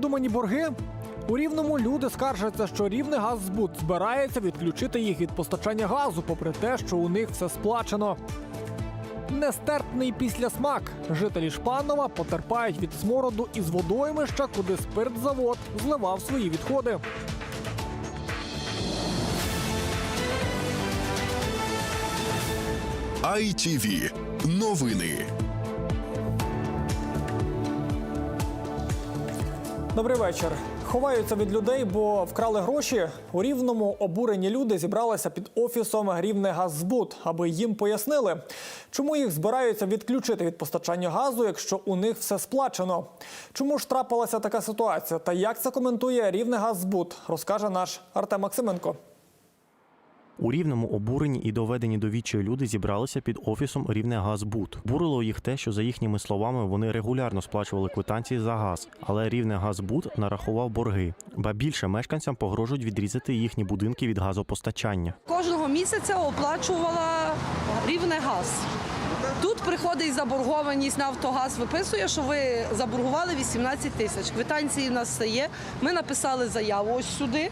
Видумані борги. У рівному люди скаржаться, що рівне газзбут збирається відключити їх від постачання газу, попри те, що у них все сплачено. Нестерпний післясмак. Жителі Шпанова потерпають від смороду із водоймища, куди спиртзавод зливав свої відходи. ITV. Новини. Добрий вечір. Ховаються від людей, бо вкрали гроші. У рівному обурені люди зібралися під офісом Рівне Газбут, аби їм пояснили, чому їх збираються відключити від постачання газу, якщо у них все сплачено. Чому ж трапилася така ситуація? Та як це коментує Рівне Газбут, розкаже наш Артем Максименко. У рівному обурені і доведені до відчаю люди зібралися під офісом Рівнегазбут. Бурило їх те, що за їхніми словами вони регулярно сплачували квитанції за газ, але Рівнегазбут нарахував борги. Ба більше мешканцям погрожують відрізати їхні будинки від газопостачання. Кожного місяця оплачувала рівне газ. Тут приходить заборгованість на Автогаз, виписує, що ви заборгували 18 тисяч. Квитанції в нас є. Ми написали заяву ось сюди.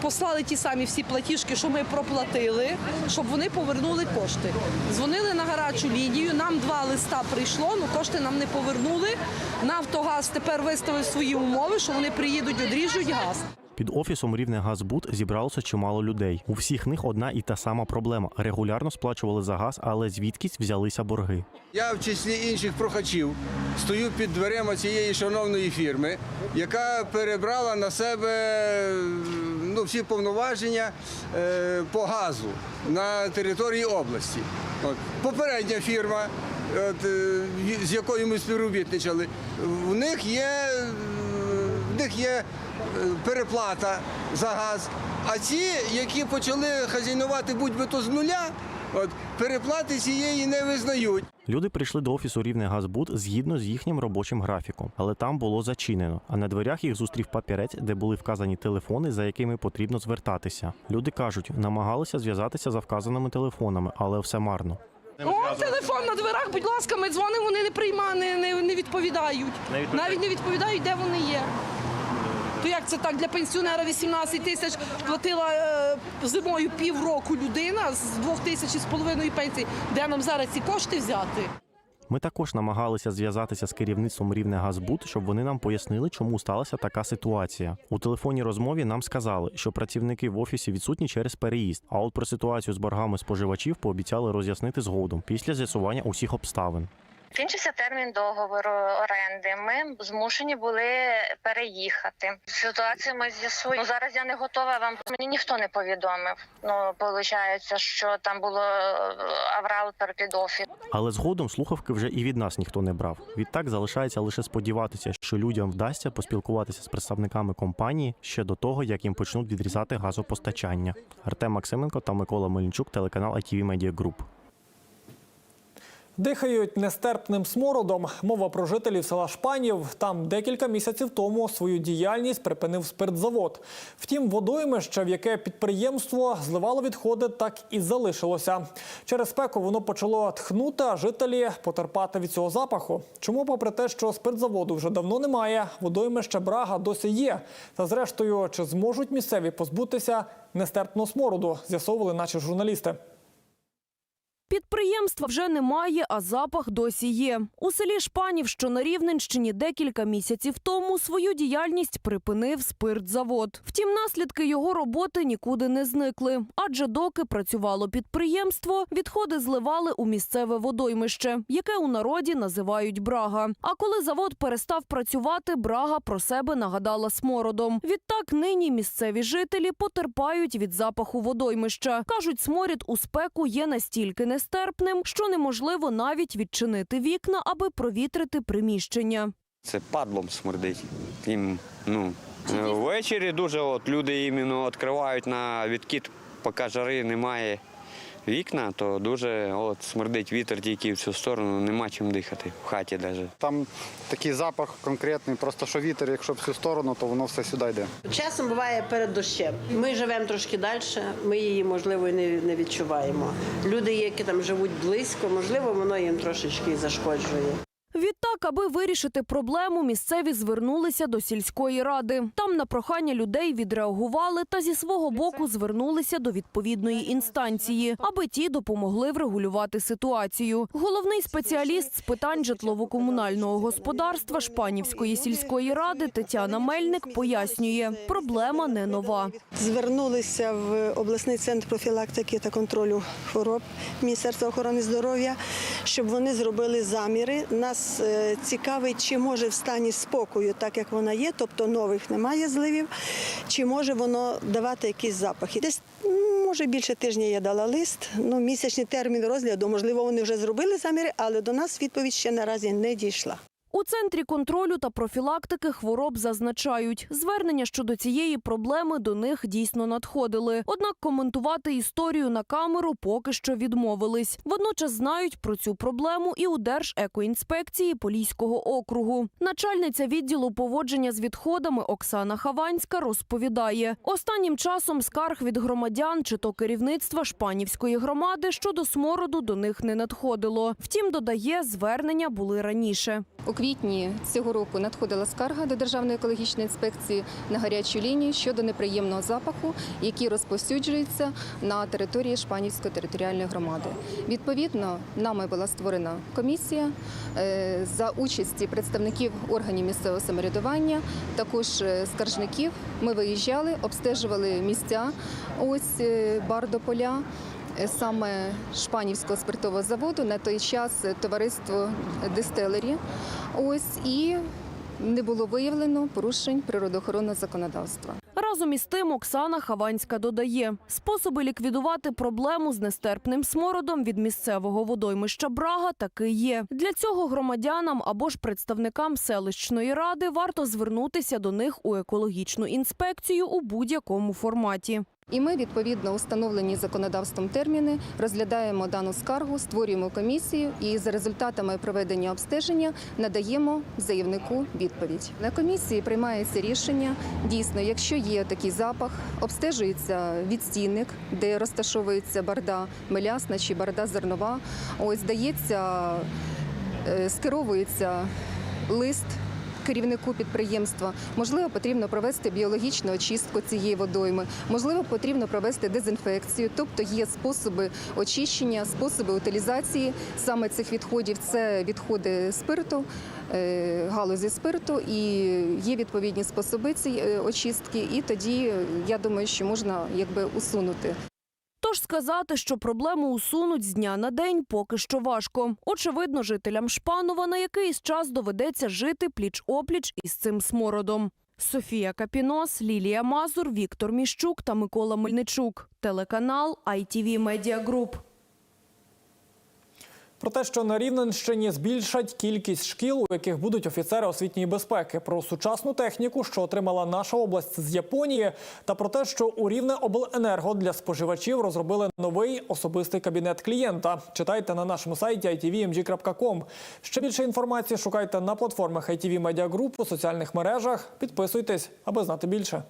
Послали ті самі всі платіжки, що ми проплатили, щоб вони повернули кошти. Дзвонили на гарячу лінію. Нам два листа прийшло, але кошти нам не повернули. Нафтогаз тепер виставив свої умови, що вони приїдуть, одріжуть газ. Під офісом Рівнегазбут зібралося чимало людей. У всіх них одна і та сама проблема: регулярно сплачували за газ, але звідкись взялися борги. Я в числі інших прохачів стою під дверима цієї шановної фірми, яка перебрала на себе ну, всі повноваження е, по газу на території області. От. Попередня фірма, от, е, з якою ми співробітничали, в них є, них є е, переплата за газ. А ці, які почали хазяйнувати будь-би то з нуля, от, переплати цієї не визнають. Люди прийшли до офісу Рівнегазбут згідно з їхнім робочим графіком, але там було зачинено. А на дверях їх зустрів папірець, де були вказані телефони, за якими потрібно звертатися. Люди кажуть, намагалися зв'язатися за вказаними телефонами, але все марно. О, телефон на дверах, будь ласка, ми дзвонимо, вони не приймають, не, не, не відповідають. Навіть не відповідають, де вони є. То як це так для пенсіонера 18 тисяч платила е, зимою півроку людина з двох тисяч з половиною пенсії. Де нам зараз ці кошти взяти? Ми також намагалися зв'язатися з керівництвом Рівнегазбут, щоб вони нам пояснили, чому сталася така ситуація. У телефонній розмові нам сказали, що працівники в офісі відсутні через переїзд. А от про ситуацію з боргами споживачів пообіцяли роз'яснити згодом після з'ясування усіх обставин. Кінчився термін договору оренди. Ми змушені були переїхати. Ситуацію ми з'ясуємо. Ну, зараз я не готова вам. Мені ніхто не повідомив. Ну виходить, що там було е, аврал перед офіс. Але згодом слухавки вже і від нас ніхто не брав. Відтак залишається лише сподіватися, що людям вдасться поспілкуватися з представниками компанії ще до того, як їм почнуть відрізати газопостачання. Артем Максименко та Микола Мельничук, телеканал ITV Media Group. Дихають нестерпним смородом. Мова про жителів села Шпанів. Там декілька місяців тому свою діяльність припинив спиртзавод. Втім, водоймище, в яке підприємство зливало відходи, так і залишилося. Через спеку воно почало тхнути, а жителі потерпати від цього запаху. Чому, попри те, що спиртзаводу вже давно немає, водоймище Брага досі є. Та зрештою, чи зможуть місцеві позбутися нестерпного смороду, з'ясовували наші журналісти. Підприємства вже немає, а запах досі є. У селі Шпанів, що на Рівненщині, декілька місяців тому свою діяльність припинив спиртзавод. Втім, наслідки його роботи нікуди не зникли. Адже доки працювало підприємство, відходи зливали у місцеве водоймище, яке у народі називають Брага. А коли завод перестав працювати, Брага про себе нагадала смородом. Відтак нині місцеві жителі потерпають від запаху водоймища. кажуть, сморід у спеку є настільки нестерпним, що неможливо навіть відчинити вікна, аби провітрити приміщення. Це падлом смердить. Їм, ну, ввечері дуже от люди іменно відкривають на відкид, поки жари немає вікна, то дуже от, смердить вітер тільки в цю сторону, нема чим дихати в хаті навіть. Там такий запах конкретний, просто що вітер, якщо в цю сторону, то воно все сюди йде. Часом буває перед дощем. Ми живемо трошки далі, ми її, можливо, і не, не відчуваємо. Люди, які там живуть близько, можливо, воно їм трошечки зашкоджує. Відтак, аби вирішити проблему, місцеві звернулися до сільської ради. Там на прохання людей відреагували та зі свого боку звернулися до відповідної інстанції, аби ті допомогли врегулювати ситуацію. Головний спеціаліст з питань житлово-комунального господарства Шпанівської сільської ради Тетяна Мельник пояснює, проблема не нова. Звернулися в обласний центр профілактики та контролю хвороб Міністерства охорони здоров'я, щоб вони зробили заміри. Нас е, цікавить, чи може в стані спокою, так як вона є, тобто нових немає зливів, чи може воно давати якісь запахи. Десь може більше тижня я дала лист. Ну, місячний термін розгляду. Можливо, вони вже зробили заміри, але до нас відповідь ще наразі не дійшла. У центрі контролю та профілактики хвороб зазначають, звернення щодо цієї проблеми до них дійсно надходили. Однак коментувати історію на камеру поки що відмовились. Водночас знають про цю проблему і у Держекоінспекції Поліського округу. Начальниця відділу поводження з відходами Оксана Хаванська розповідає: останнім часом скарг від громадян чи то керівництва Шпанівської громади щодо смороду до них не надходило. Втім, додає, звернення були раніше. Квітні цього року надходила скарга до Державної екологічної інспекції на гарячу лінію щодо неприємного запаху, який розповсюджується на території Шпанівської територіальної громади. Відповідно, нами була створена комісія е, за участі представників органів місцевого самоврядування, також е, скаржників. Ми виїжджали, обстежували місця, ось е, Бардополя. Е, Саме Шпанівського спиртового заводу на той час товариство дистелері. Ось і не було виявлено порушень природоохоронного законодавства. Разом із тим Оксана Хаванська додає, способи ліквідувати проблему з нестерпним смородом від місцевого водоймища Брага таки є. Для цього громадянам або ж представникам селищної ради варто звернутися до них у екологічну інспекцію у будь-якому форматі. І ми, відповідно, установлені законодавством терміни, розглядаємо дану скаргу, створюємо комісію і за результатами проведення обстеження надаємо заявнику відповідь. На комісії приймається рішення. Дійсно, якщо є такий запах, обстежується відстійник, де розташовується барда мелясна чи барда зернова. Ось дається, е, скеровується лист керівнику підприємства. Можливо, потрібно провести біологічну очистку цієї водойми. Можливо, потрібно провести дезінфекцію. Тобто є способи очищення, способи утилізації саме цих відходів. Це відходи спирту, е, галузі спирту, і є відповідні способи цієї е, очистки. І тоді я думаю, що можна якби усунути. Тож сказати, що проблему усунуть з дня на день, поки що важко. Очевидно, жителям Шпанова на якийсь час доведеться жити пліч-опліч із цим смородом. Софія Капінос, Лілія Мазур, Віктор Міщук та Микола Мельничук. Телеканал ITV Media Group. Про те, що на Рівненщині збільшать кількість шкіл, у яких будуть офіцери освітньої безпеки, про сучасну техніку, що отримала наша область з Японії, та про те, що у Рівне обленерго для споживачів розробили новий особистий кабінет клієнта. Читайте на нашому сайті itvmg.com. Ще більше інформації шукайте на платформах ITV Media Group у соціальних мережах. Підписуйтесь, аби знати більше.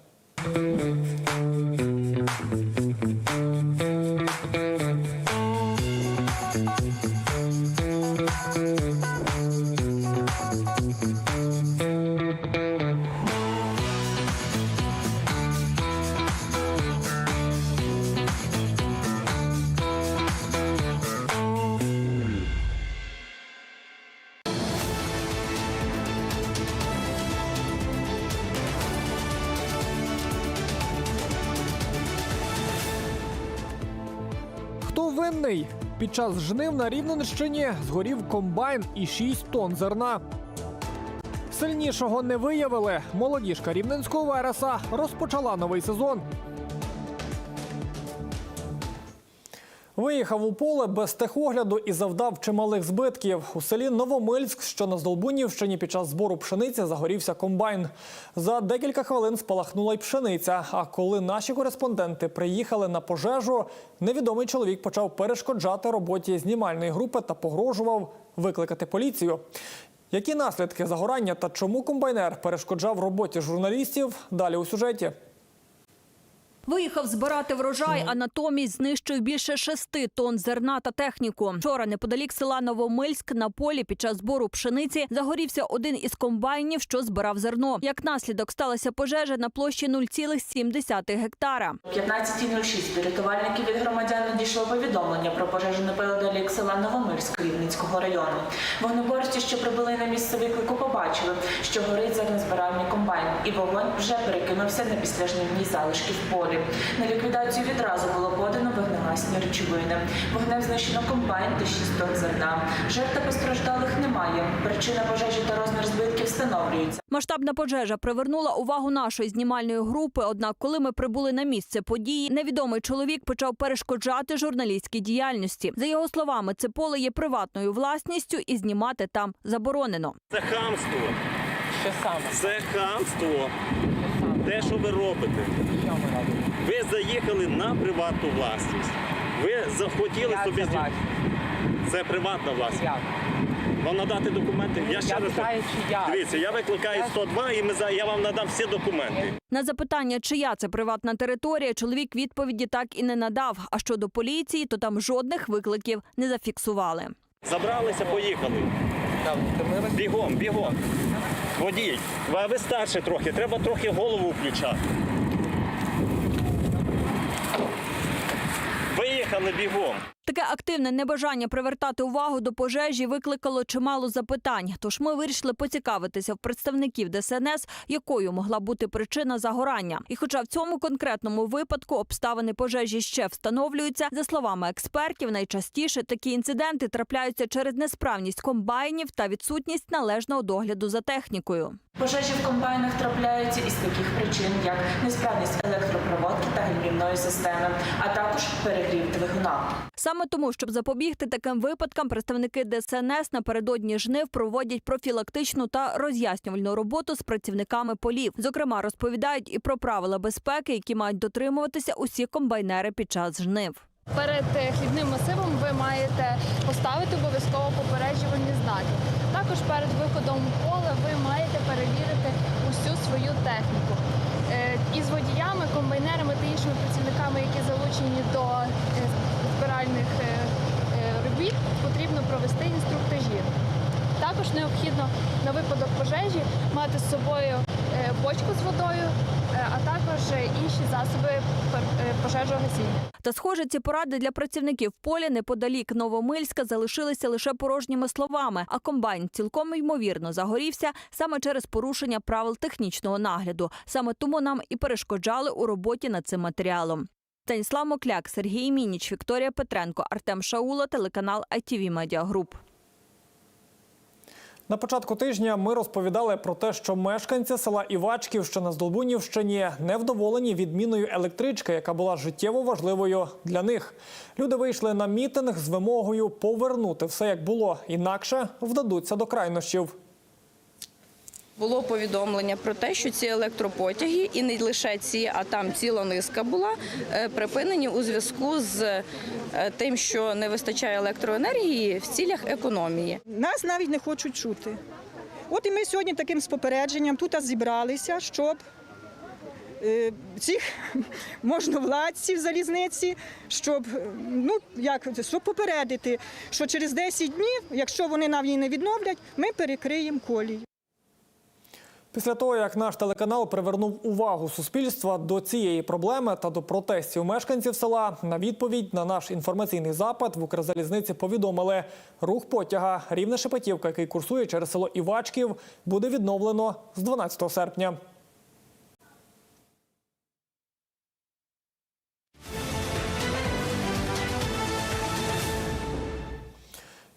Винний? Під час жнив на Рівненщині згорів комбайн і 6 тонн зерна. Сильнішого не виявили. Молодіжка рівненського вереса розпочала новий сезон. Виїхав у поле без техогляду і завдав чималих збитків. У селі Новомильськ, що на Здолбунівщині, під час збору пшениці загорівся комбайн. За декілька хвилин спалахнула й пшениця. А коли наші кореспонденти приїхали на пожежу, невідомий чоловік почав перешкоджати роботі знімальної групи та погрожував викликати поліцію. Які наслідки загорання та чому комбайнер перешкоджав роботі журналістів? Далі у сюжеті. Виїхав збирати врожай, а натомість знищив більше шести тонн зерна та техніку. Вчора неподалік села Новомильськ на полі під час збору пшениці загорівся один із комбайнів, що збирав зерно. Як наслідок сталася пожежа на площі 0,7 гектара. 15.06 рятувальників від громадян надійшло повідомлення про пожежу неподалік села Новомирськ Рівненського району. Вогнеборці, що прибули на місце виклику, побачили, що горить зернозбиральний комбайн, і вогонь вже перекинувся на післяжнівні залишки в полі. На ліквідацію відразу було подано вогнегасні речовини. Вогнем знищено комбайн та 6 тонн зерна. Жертв та постраждалих немає. Причина пожежі та розмір збитків встановлюються. Масштабна пожежа привернула увагу нашої знімальної групи. Однак, коли ми прибули на місце події, невідомий чоловік почав перешкоджати журналістській діяльності. За його словами, це поле є приватною власністю і знімати там заборонено. Це хамство. Що саме? Це хамство. Те, що ви робите. Ви заїхали на приватну власність. Ви захотіли собі. Це, це приватна власність. Вам надати документи? Я ще раз дивіться, я викликаю 102 і ми за я вам надам всі документи. На запитання, чия це приватна територія, чоловік відповіді так і не надав. А щодо поліції, то там жодних викликів не зафіксували. Забралися, поїхали. Бігом, бігом. Водій, а ви старше трохи, треба трохи голову включати. Виїхали бігом. Таке активне небажання привертати увагу до пожежі викликало чимало запитань. Тож ми вирішили поцікавитися в представників ДСНС, якою могла бути причина загорання. І хоча в цьому конкретному випадку обставини пожежі ще встановлюються, за словами експертів, найчастіше такі інциденти трапляються через несправність комбайнів та відсутність належного догляду за технікою. Пожежі в комбайнах трапляються із таких причин, як несправність електропроводки та гальмівної системи, а також перегрів двигуна. Саме тому, щоб запобігти таким випадкам, представники ДСНС напередодні жнив проводять профілактичну та роз'яснювальну роботу з працівниками полів. Зокрема, розповідають і про правила безпеки, які мають дотримуватися усі комбайнери під час жнив. Перед е, хлібним масивом ви маєте поставити обов'язково попереджувальні знаки. Також перед виходом в поле ви маєте перевірити усю свою техніку. Е, І з водіями, комбайнерами та іншими працівниками, які залучені до збиральних е, е, робіт, потрібно провести інструктажі. Також необхідно на випадок пожежі мати з собою е, бочку з водою, а також інші засоби пожежогасіння. Та схоже, ці поради для працівників поля неподалік Новомильська залишилися лише порожніми словами. А комбайн цілком ймовірно загорівся саме через порушення правил технічного нагляду. Саме тому нам і перешкоджали у роботі над цим матеріалом. Станіслав Мокляк, Сергій Мініч, Вікторія Петренко, Артем Шаула, телеканал ITV Media Group. На початку тижня ми розповідали про те, що мешканці села Івачків, що на Здолбунівщині, невдоволені відміною електрички, яка була життєво важливою для них. Люди вийшли на мітинг з вимогою повернути все як було, інакше вдадуться до крайнощів. Було повідомлення про те, що ці електропотяги, і не лише ці, а там ціла низка була, е, припинені у зв'язку з е, тим, що не вистачає електроенергії в цілях економії. Нас навіть не хочуть чути. От і ми сьогодні таким з попередженням тут зібралися, щоб е, цих можновладців залізниці, щоб ну як щоб попередити, що через 10 днів, якщо вони нам її не відновлять, ми перекриємо колії. Після того, як наш телеканал привернув увагу суспільства до цієї проблеми та до протестів мешканців села, на відповідь на наш інформаційний запит в Укрзалізниці повідомили, рух потяга рівне Шепетівка, який курсує через село Івачків, буде відновлено з 12 серпня.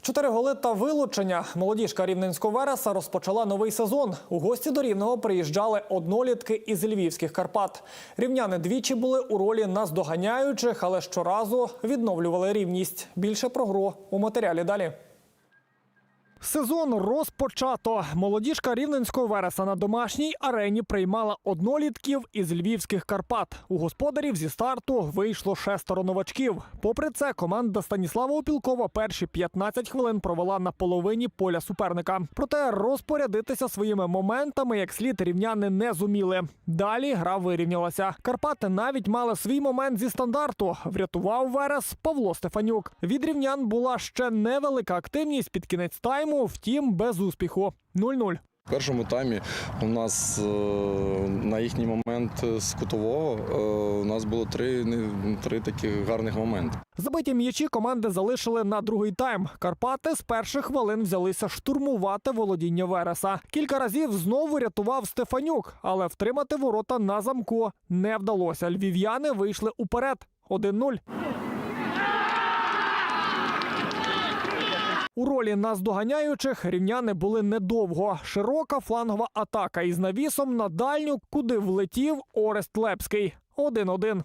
Чотири голи та вилучення. Молодіжка Рівненського Вереса розпочала новий сезон. У гості до Рівного приїжджали однолітки із львівських Карпат. Рівняни двічі були у ролі наздоганяючих, але щоразу відновлювали рівність. Більше про гру у матеріалі далі. Сезон розпочато. Молодіжка рівненського вереса на домашній арені приймала однолітків із львівських Карпат. У господарів зі старту вийшло шестеро новачків. Попри це, команда Станіслава Опілкова перші 15 хвилин провела на половині поля суперника. Проте розпорядитися своїми моментами як слід рівняни не зуміли. Далі гра вирівнялася. Карпати навіть мали свій момент зі стандарту. Врятував верес Павло Стефанюк. Від рівнян була ще невелика активність під кінець тайму, втім без успіху. 0-0. В першому таймі у нас е, на їхній момент з кутового е, у нас було три, не- три таких гарних моменти. Забиті м'ячі команди залишили на другий тайм. Карпати з перших хвилин взялися штурмувати володіння Вереса. Кілька разів знову рятував Стефанюк, але втримати ворота на замку не вдалося. Львів'яни вийшли уперед. 1-0. У ролі наздоганяючих рівняни були недовго. Широка флангова атака із навісом на дальню, куди влетів Орест Лепський. 1-1.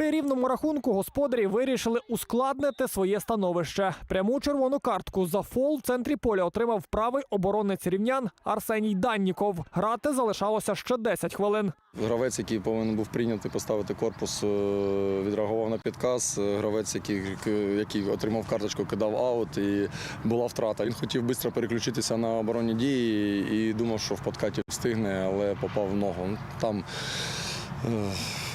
При рівному рахунку господарі вирішили ускладнити своє становище. Пряму червону картку за фол в центрі поля отримав правий оборонець рівнян Арсеній Данніков. Грати залишалося ще 10 хвилин. Гравець, який повинен був прийняти, поставити корпус, е, відреагував на підказ. Гравець, який, який отримав карточку, кидав аут і була втрата. Він хотів швидко переключитися на оборонні дії і думав, що в подкаті встигне, але попав в ногу. Ну, Там е,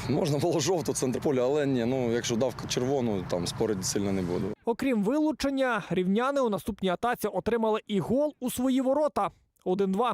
можна було жовту центр поля, але ні, ну якщо дав червону, там спорити сильно не буду. Окрім вилучення, рівняни у наступній атаці отримали і гол у свої ворота. 1-2.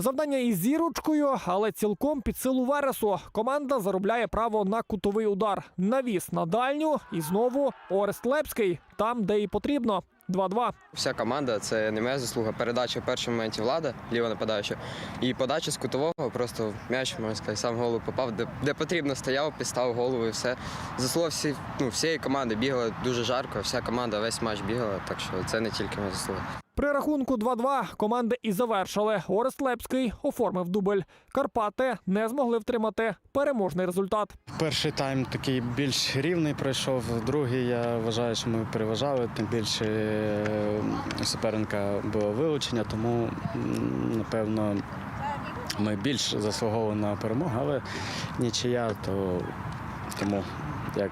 Завдання із зірочкою, але цілком під силу Вересу. Команда заробляє право на кутовий удар. Навіс на дальню і знову Орест Лепський там, де і потрібно. 2-2. Вся команда це не моя заслуга. Передача в першому моменті влада, ліва нападаюча. І подача з кутового, просто м'яч, можна сказати, сам голову попав, де, де потрібно стояв, підстав голову і все. Заслуга всі, ну, всієї команди бігала дуже жарко, вся команда весь матч бігала, так що це не тільки моя заслуга. При рахунку 2-2 команди і завершили. Орест Лепський оформив дубль. Карпати не змогли втримати переможний результат. Перший тайм такий більш рівний пройшов. Другий я вважаю, що ми переважали. Тим більше е, суперника було вилучення, тому напевно ми більш заслуговували на перемогу, але нічия, то тому як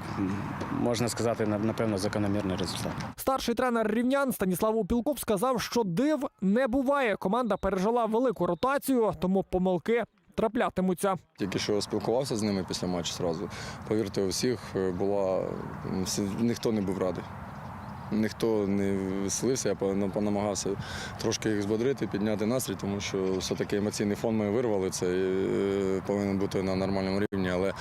можна сказати, напевно, закономірний результат. Старший тренер рівнян Станіслав Упілков сказав, що див не буває. Команда пережила велику ротацію, тому помилки траплятимуться. Тільки що спілкувався з ними після матчу зразу. Повірте, у всіх е, була ніхто не був радий. Ніхто не веселився, я пон- понамагався трошки їх збодрити, підняти настрій, тому що все-таки емоційний фон ми вирвали. Це е, повинен бути на нормальному рівні. Але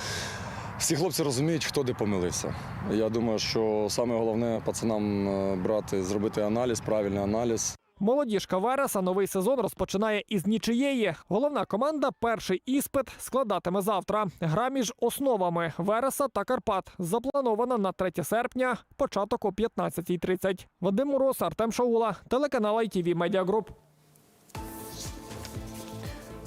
всі хлопці розуміють, хто де помилився. Я думаю, що саме головне пацанам е, брати, зробити аналіз, правильний аналіз, Молодіжка Вереса новий сезон розпочинає із нічиєї. Головна команда перший іспит складатиме завтра. Гра між основами Вереса та Карпат запланована на 3 серпня, початок о 15.30. Вадим Мороз, Артем Шаула, телеканал ITV Media Group.